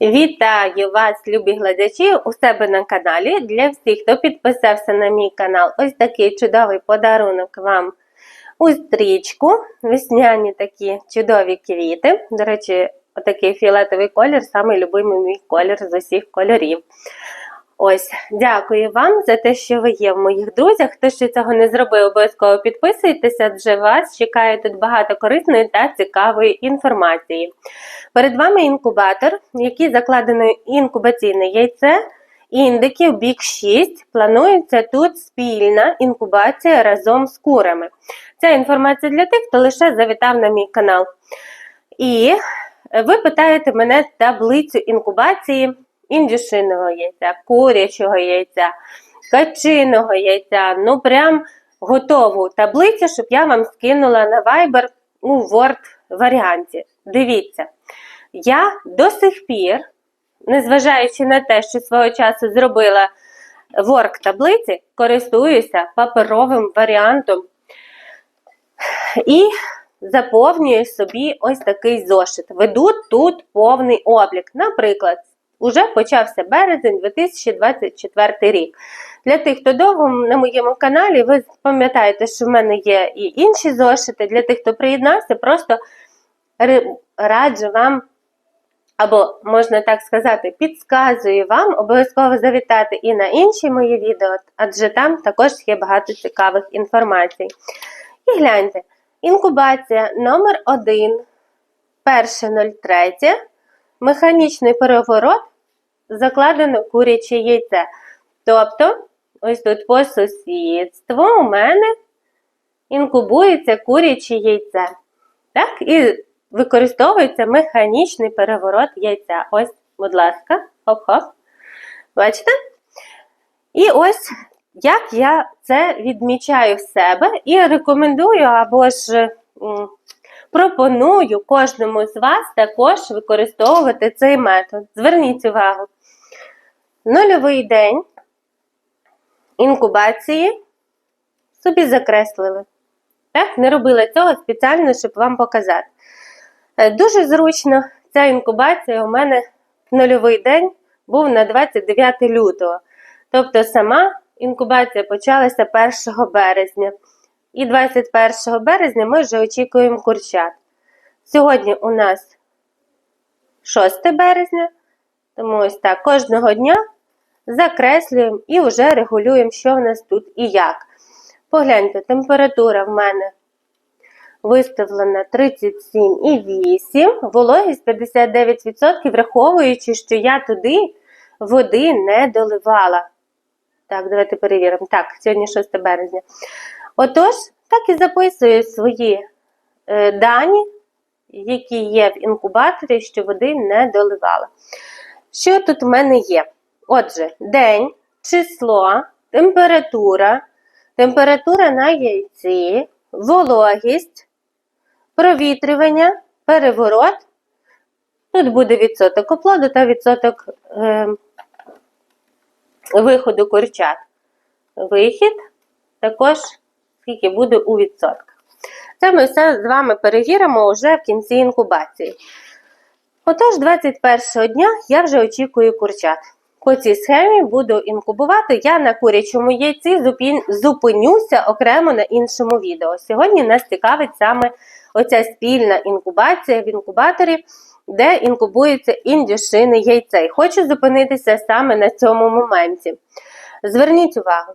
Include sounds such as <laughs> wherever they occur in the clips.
Вітаю вас, любі глядачі, у себе на каналі. Для всіх, хто підписався на мій канал, ось такий чудовий подарунок вам у стрічку. Весняні такі чудові квіти. До речі, отакий фіолетовий колір, самий любимий мій колір з усіх кольорів. Ось, дякую вам за те, що ви є в моїх друзях. Хто ще цього не зробив, обов'язково підписуйтеся, адже вас чекає тут багато корисної та цікавої інформації. Перед вами інкубатор, в який закладено інкубаційне яйце, індиків бік 6. Планується тут спільна інкубація разом з курами. Ця інформація для тих, хто лише завітав на мій канал. І ви питаєте мене таблицю інкубації індюшиного яйця, курячого яйця, качиного яйця. Ну, прям готову таблицю, щоб я вам скинула на Viber у Word варіанті. Дивіться, я до сих пір, незважаючи на те, що свого часу зробила Word таблиці, користуюся паперовим варіантом і заповнюю собі ось такий зошит. Веду тут повний облік. Наприклад, Уже почався березень 2024 рік. Для тих, хто довго на моєму каналі, ви пам'ятаєте, що в мене є і інші зошити. Для тих, хто приєднався, просто раджу вам, або, можна так сказати, підказую вам обов'язково завітати і на інші мої відео, адже там також є багато цікавих інформацій. І гляньте, інкубація номер 1 1.03 механічний переворот закладено куряче яйце. Тобто, ось тут по сусідству у мене інкубується куряче яйце. Так? І використовується механічний переворот яйця. Ось, будь ласка, хоп-хоп. Бачите? І ось як я це відмічаю в себе і рекомендую або ж пропоную кожному з вас також використовувати цей метод. Зверніть увагу. Нульовий день інкубації собі закреслили. Так, Не робила цього спеціально, щоб вам показати. Е, дуже зручно, ця інкубація у мене в нульовий день був на 29 лютого. Тобто сама інкубація почалася 1 березня. І 21 березня ми вже очікуємо курчат. Сьогодні у нас 6 березня, тому ось так кожного дня закреслюємо і вже регулюємо, що в нас тут і як. Погляньте, температура в мене виставлена 37,8, вологість 59%, враховуючи, що я туди води не доливала. Так, давайте перевіримо. Так, сьогодні 6 березня. Отож, так і записую свої е, дані, які є в інкубаторі, що води не доливала. Що тут в мене є? Отже, день, число, температура, температура на яйці, вологість, провітрювання, переворот. Тут буде відсоток оплоду та відсоток е, виходу курчат. Вихід також скільки буде у відсотках. Це ми все з вами перевіримо вже в кінці інкубації. Отож, 21 дня я вже очікую курчат. По цій схемі буду інкубувати. Я на курячому яйці зупинюся окремо на іншому відео. Сьогодні нас цікавить саме оця спільна інкубація в інкубаторі, де інкубується індюшини яйце. хочу зупинитися саме на цьому моменті. Зверніть увагу.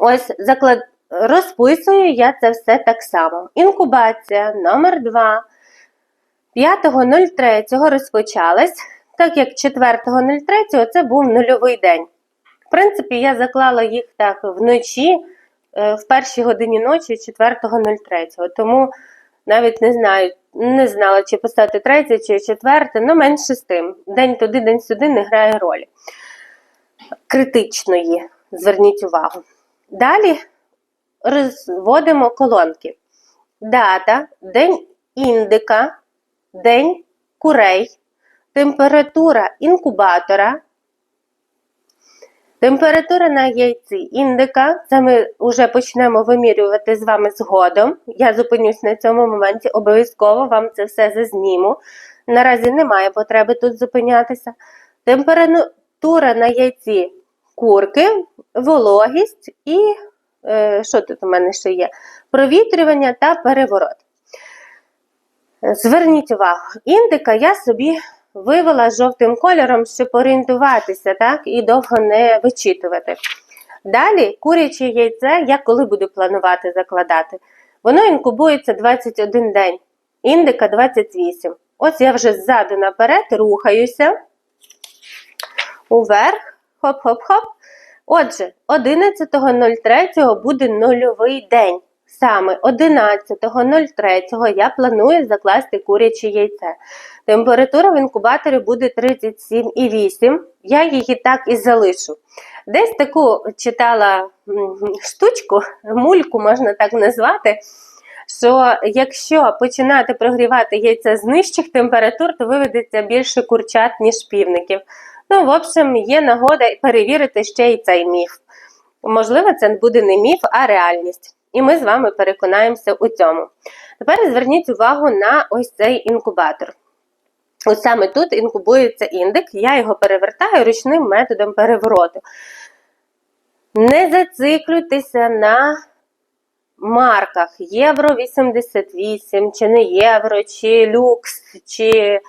Ось заклад... розписую я це все так само. Інкубація номер 2 5.03 розпочалась, так як 4.03 це був нульовий день. В принципі, я заклала їх так вночі, е, в першій годині ночі 4.03. Тому навіть не знаю, не знала, чи писати 3 чи 4, ну менше з тим. День туди, день сюди не грає ролі. Критичної, зверніть увагу. Далі розводимо колонки. Дата, день індика день курей, температура інкубатора, температура на яйці індика. Це ми вже почнемо вимірювати з вами згодом. Я зупинюсь на цьому моменті, обов'язково вам це все зазніму. Наразі немає потреби тут зупинятися. Температура на яйці курки, вологість і е, що тут у мене ще є? Провітрювання та переворот. Зверніть увагу, індика я собі вивела жовтим кольором, щоб орієнтуватися, так, і довго не вичитувати. Далі куряче яйце, я коли буду планувати закладати, воно інкубується 21 день, індика 28. Ось я вже ззаду наперед рухаюся уверх, хоп-хоп-хоп. Отже, 11.03 буде нульовий день. Саме 11.03 я планую закласти куряче яйце. Температура в інкубаторі буде 37,8. Я її так і залишу. Десь таку читала штучку, мульку можна так назвати. Що якщо починати прогрівати яйця з нижчих температур, то виведеться більше курчат, ніж півників. Ну, в общем, є нагода перевірити ще й цей міф. Можливо, це буде не міф, а реальність. І ми з вами переконаємося у цьому. Тепер зверніть увагу на ось цей інкубатор. Ось саме тут інкубується індик, я його перевертаю ручним методом перевороту. Не зациклюйтеся на марках Євро 88, чи не євро, чи люкс, чи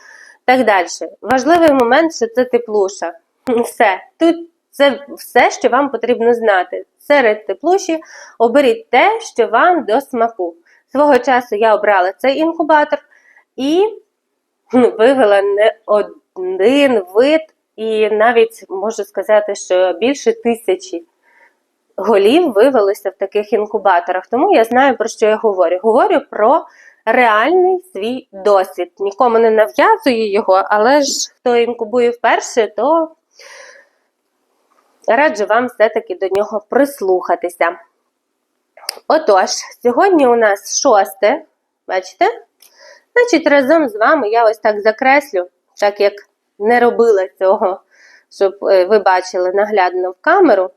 так далі. Важливий момент, що це теплуша. Все. Тут це все, що вам потрібно знати. Серед теплуші оберіть те, що вам до смаку. Свого часу я обрала цей інкубатор і вивела не один вид, і навіть можу сказати, що більше тисячі голів вивелося в таких інкубаторах. Тому я знаю, про що я говорю. Говорю про реальний свій досвід. Нікому не нав'язую його, але ж хто інкубує вперше, то раджу вам все-таки до нього прислухатися. Отож, сьогодні у нас шосте, бачите? Значить, разом з вами я ось так закреслю, так як не робила цього, щоб е, ви бачили наглядно в камеру.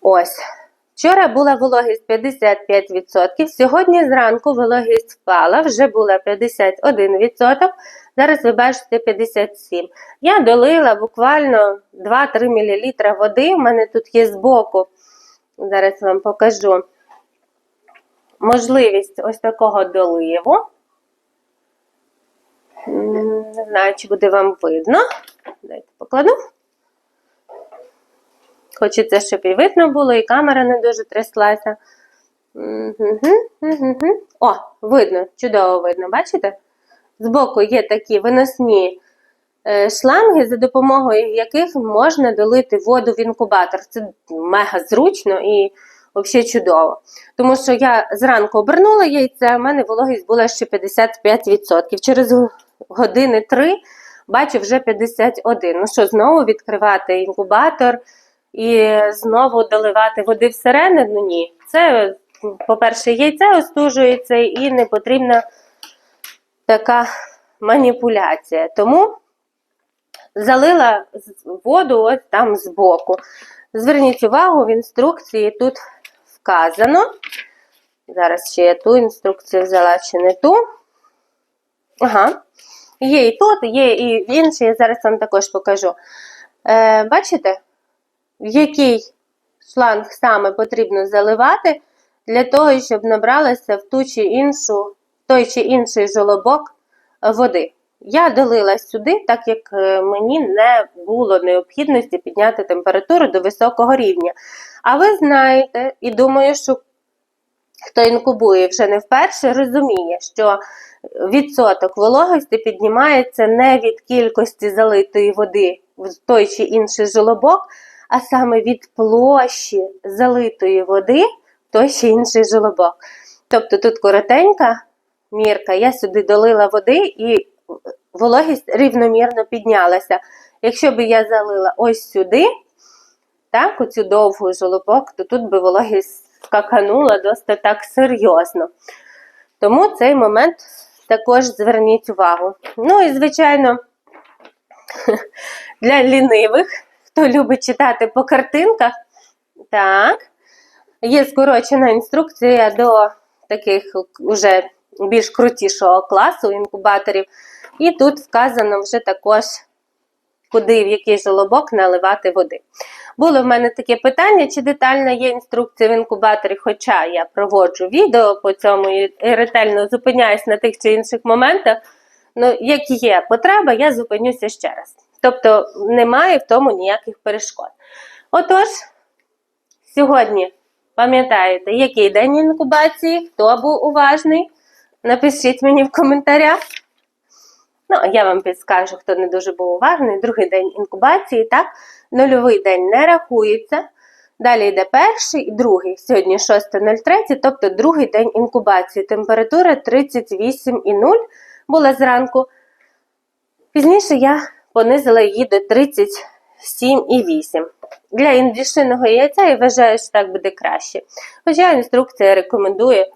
Ось. Вчора була вологість 55%, сьогодні зранку вологість впала, вже була 51%, зараз ви бачите 57%. Я долила буквально 2-3 мл води, у мене тут є збоку, зараз вам покажу можливість ось такого доливу. Не знаю, чи буде вам видно. Дайте покладу. Хочеться, щоб і видно було, і камера не дуже тряслася. О, видно, чудово видно, бачите? Збоку є такі виносні е, шланги, за допомогою яких можна долити воду в інкубатор. Це мега зручно і взагалі чудово. Тому що я зранку обернула яйце, у мене вологість була ще 55%. Через години 3 бачу вже 51. Ну що, знову відкривати інкубатор і знову доливати води всередину? Ні. Це, по-перше, яйце остужується і не потрібна така маніпуляція. Тому залила воду ось там збоку. Зверніть увагу, в інструкції тут вказано. Зараз ще я ту інструкцію взяла чи не ту. Ага. Є і тут, є і в іншій, я зараз вам також покажу. Е, Бачите, який шланг саме потрібно заливати для того, щоб набралося в ту чи іншу, той чи інший жолобок води. Я долила сюди, так як е, мені не було необхідності підняти температуру до високого рівня. А ви знаєте, і думаю, що хто інкубує вже не вперше, розуміє, що відсоток вологості піднімається не від кількості залитої води в той чи інший жолобок, а саме від площі залитої води той чи інший жолобок. Тобто тут коротенька мірка, я сюди долила води і вологість рівномірно піднялася. Якщо б я залила ось сюди, так, оцю довгу жолобок, то тут би вологість скаканула досить так серйозно. Тому цей момент також зверніть увагу. Ну і, звичайно, <laughs> для лінивих, хто любить читати по картинках, так, є скорочена інструкція до таких уже більш крутішого класу інкубаторів. І тут вказано вже також, куди в який жолобок наливати води. Було в мене таке питання, чи детальна є інструкція в інкубаторі, хоча я проводжу відео по цьому і ретельно зупиняюсь на тих чи інших моментах. Ну, як є потреба, я зупинюся ще раз. Тобто немає в тому ніяких перешкод. Отож, сьогодні пам'ятаєте, який день інкубації, хто був уважний? Напишіть мені в коментарях. Ну, я вам підскажу, хто не дуже був уважний. Другий день інкубації, так? Нульовий день не рахується. Далі йде перший і другий. Сьогодні 6.03, тобто другий день інкубації. Температура 38,0 була зранку. Пізніше я понизила її до 37,8. Для індюшиного яйця я вважаю, що так буде краще. Хоча інструкція рекомендує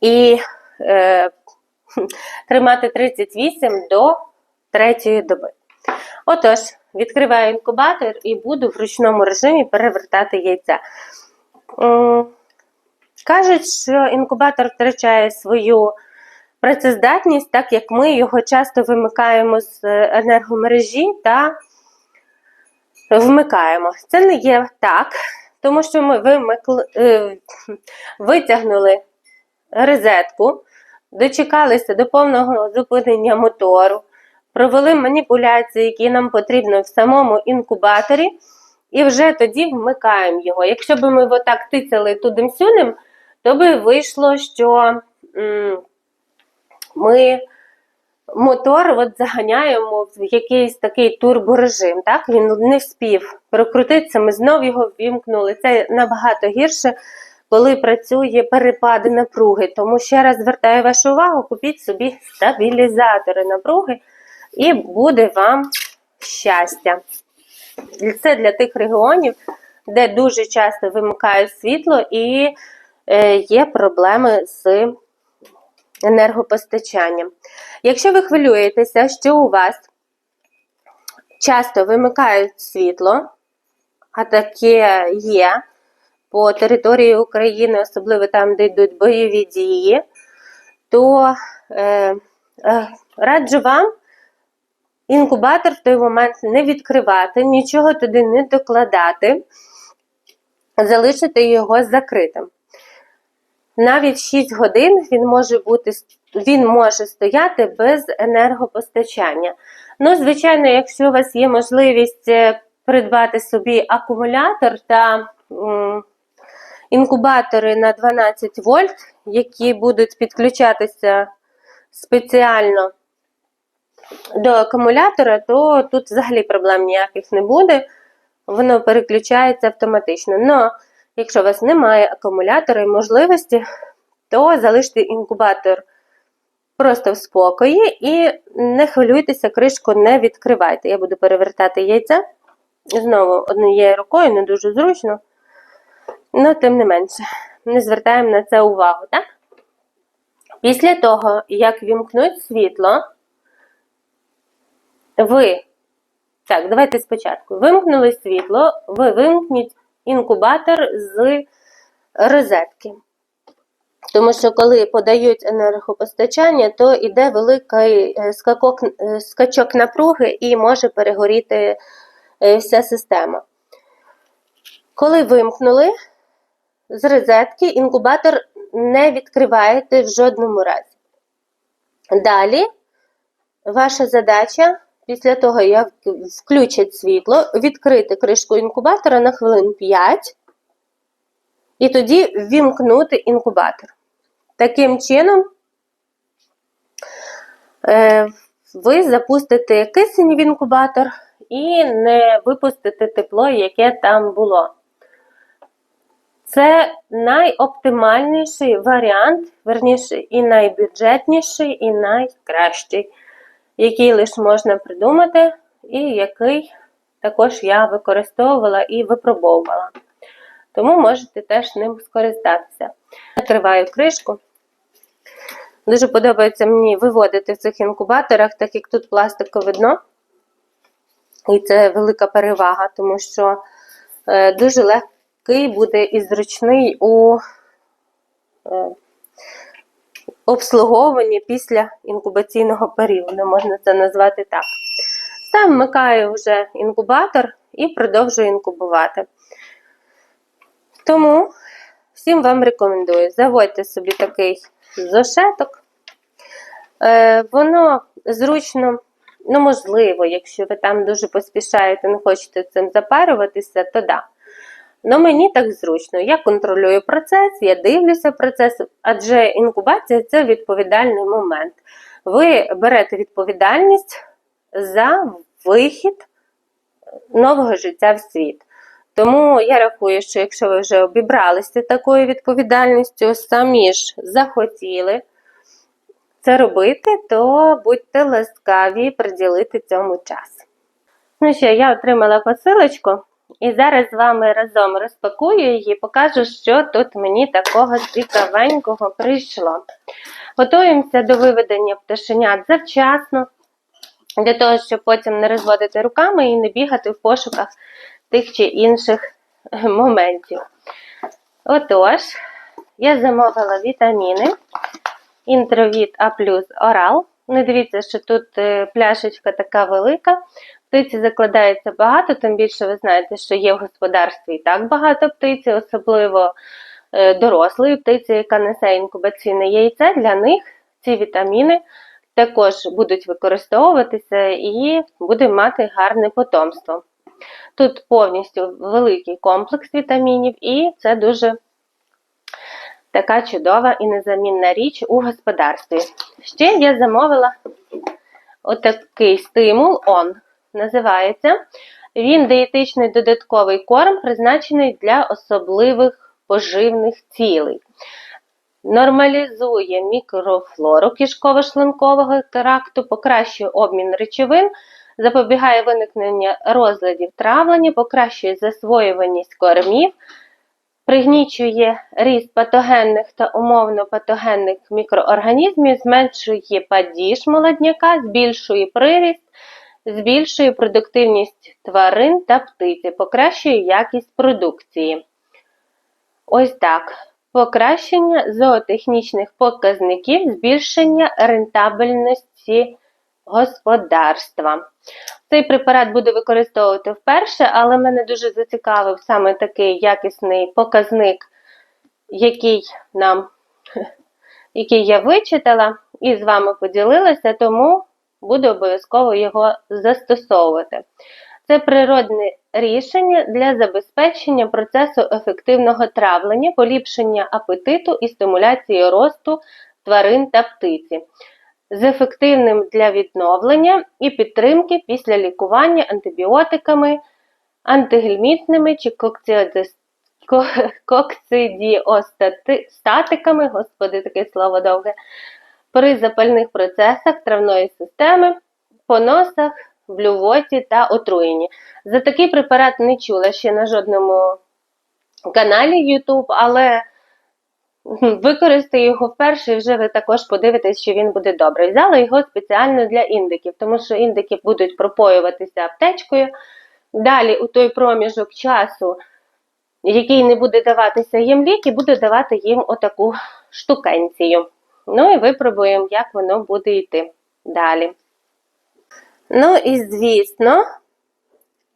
і е, <laughs> тримати 38 до 3 доби. Отож, відкриваю інкубатор і буду в ручному режимі перевертати яйця. Кажуть, що інкубатор втрачає свою працездатність, так як ми його часто вимикаємо з енергомережі та вмикаємо. Це не є так, тому що ми вимикли, е, <laughs> витягнули розетку, дочекалися до повного зупинення мотору, провели маніпуляції, які нам потрібно в самому інкубаторі, і вже тоді вмикаємо його. Якщо б ми отак тицяли тудим-сюдим, то би вийшло, що м, ми мотор от заганяємо в якийсь такий турборежим. Так? Він не вспів прокрутитися, ми знов його ввімкнули. Це набагато гірше, коли працює перепади напруги. Тому ще раз звертаю вашу увагу, купіть собі стабілізатори напруги, і буде вам щастя. Це для тих регіонів, де дуже часто вимикають світло і е, є проблеми з енергопостачанням. Якщо ви хвилюєтеся, що у вас часто вимикають світло, а таке є по території України, особливо там, де йдуть бойові дії, то е, е, раджу вам інкубатор в той момент не відкривати, нічого туди не докладати, залишити його закритим. Навіть 6 годин він може бути він може стояти без енергопостачання. Ну, звичайно, якщо у вас є можливість е, придбати собі акумулятор та інкубатори на 12 вольт, які будуть підключатися спеціально до акумулятора, то тут взагалі проблем ніяких не буде. Воно переключається автоматично. Но якщо у вас немає акумулятора і можливості, то залиште інкубатор просто в спокої і не хвилюйтеся, кришку не відкривайте. Я буду перевертати яйця. Знову однією рукою, не дуже зручно. але тим не менше, не звертаємо на це увагу, так? Після того, як вімкнуть світло, ви, так, давайте спочатку. Вимкнули світло, ви вимкніть інкубатор з розетки. Тому що, коли подають енергопостачання, то йде великий е, скакок, е, скачок напруги і може перегоріти е, вся система. Коли вимкнули з розетки, інкубатор не відкриваєте в жодному разі. Далі, ваша задача, після того, як включать світло, відкрити кришку інкубатора на хвилин 5 і тоді ввімкнути інкубатор. Таким чином, е, ви запустите кисень в інкубатор і не випустите тепло, яке там було. Це найоптимальніший варіант, верніше, і найбюджетніший, і найкращий, який лише можна придумати, і який також я використовувала і випробовувала. Тому можете теж ним скористатися. Накриваю кришку. Дуже подобається мені виводити в цих інкубаторах, так як тут пластикове дно. І це велика перевага, тому що е, дуже легкий буде і зручний у е, обслуговування після інкубаційного періоду, можна це назвати так. Все, вмикаю вже інкубатор і продовжую інкубувати. Тому всім вам рекомендую. Заводьте собі такий зошеток. Е, воно зручно, ну, можливо, якщо ви там дуже поспішаєте, не хочете цим запарюватися, то да. Ну, мені так зручно. Я контролюю процес, я дивлюся процес, адже інкубація це відповідальний момент. Ви берете відповідальність за вихід нового життя в світ. Тому я рахую, що якщо ви вже обібралися такою відповідальністю, самі ж захотіли це робити, то будьте ласкаві приділити цьому час. Ну що, я отримала посилочку, і зараз з вами разом розпакую її, покажу, що тут мені такого цікавенького прийшло. Готуємося до виведення пташенят завчасно, для того, щоб потім не розводити руками і не бігати в пошуках тих чи інших моментів. Отож, я замовила вітаміни. Інтровіт А плюс Орал. Не дивіться, що тут е, пляшечка така велика. Птиці закладається багато, тим більше ви знаєте, що є в господарстві і так багато птиці, особливо е, дорослої птиці, яка несе інкубаційне яйце. Для них ці вітаміни також будуть використовуватися і буде мати гарне потомство. Тут повністю великий комплекс вітамінів, і це дуже така чудова і незамінна річ у господарстві. Ще я замовила отакий стимул он називається. Він диетичний додатковий корм, призначений для особливих поживних цілей. Нормалізує мікрофлору кишково-шлункового тракту, покращує обмін речовин, запобігає виникнення розладів травлення, покращує засвоюваність кормів, пригнічує ріст патогенних та умовно патогенних мікроорганізмів, зменшує падіж молодняка, збільшує приріст, збільшує продуктивність тварин та птиці, покращує якість продукції. Ось так. Покращення зоотехнічних показників, збільшення рентабельності господарства. Цей препарат буду використовувати вперше, але мене дуже зацікавив саме такий якісний показник, який нам, <laughs> який я вичитала і з вами поділилася, тому буду обов'язково його застосовувати. Це природне рішення для забезпечення процесу ефективного травлення, поліпшення апетиту і стимуляції росту тварин та птиці з ефективним для відновлення і підтримки після лікування антибіотиками, антигельмітними чи кокцидіостатиками, господи, таке слово довге, при запальних процесах травної системи, поносах, блювоті та отруєнні. За такий препарат не чула ще на жодному каналі YouTube, але Використаю його вперше і вже ви також подивитесь, що він буде добрий. Взяла його спеціально для індиків, тому що індики будуть пропоюватися аптечкою. Далі, у той проміжок часу, який не буде даватися їм ліки, буду давати їм отаку штукенцію. Ну і випробуємо, як воно буде йти далі. Ну і звісно,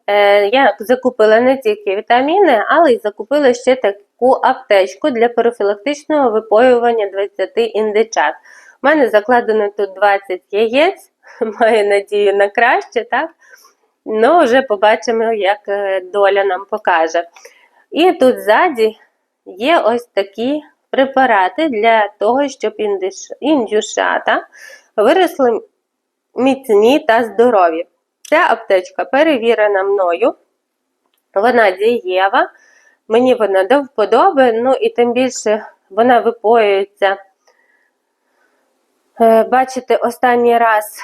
е, я закупила не тільки вітаміни, але й закупила ще таку аптечку для профілактичного випоювання 20 індичат. У мене закладено тут 20 яєць, <laughs> маю надію на краще, так? Ну, вже побачимо, як е, доля нам покаже. І тут ззаді є ось такі препарати для того, щоб індюшата виросли міцні та здорові. Ця аптечка перевірена мною, вона дієва. Мені вона до вподоби, ну і тим більше вона випоюється. Е, бачите, останній раз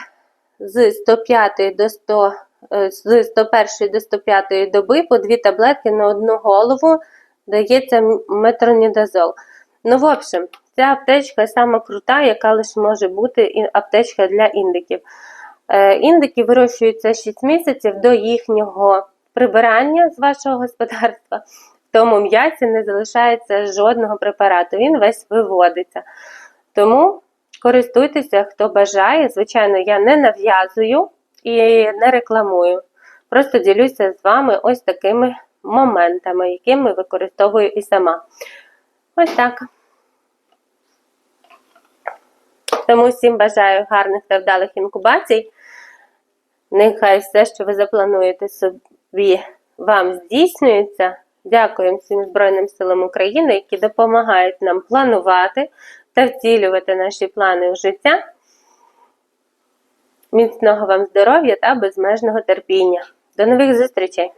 з 105 до 100, е, з 101 до 105 доби по дві таблетки на одну голову дається метронідазол. Ну, в общем, ця аптечка сама крута, яка лише може бути аптечка для індиків. Е, індики вирощуються 6 місяців до їхнього прибирання з вашого господарства В тому м'ясі не залишається жодного препарату, він весь виводиться. Тому Користуйтеся, хто бажає. Звичайно, я не нав'язую і не рекламую. Просто ділюся з вами ось такими моментами, якими використовую і сама. Ось так. Тому всім бажаю гарних та вдалих інкубацій. Нехай все, що ви заплануєте собі, вам здійснюється. Дякую всім Збройним силам України, які допомагають нам планувати та втілювати наші плани у життя. Міцного вам здоров'я та безмежного терпіння. До нових зустрічей!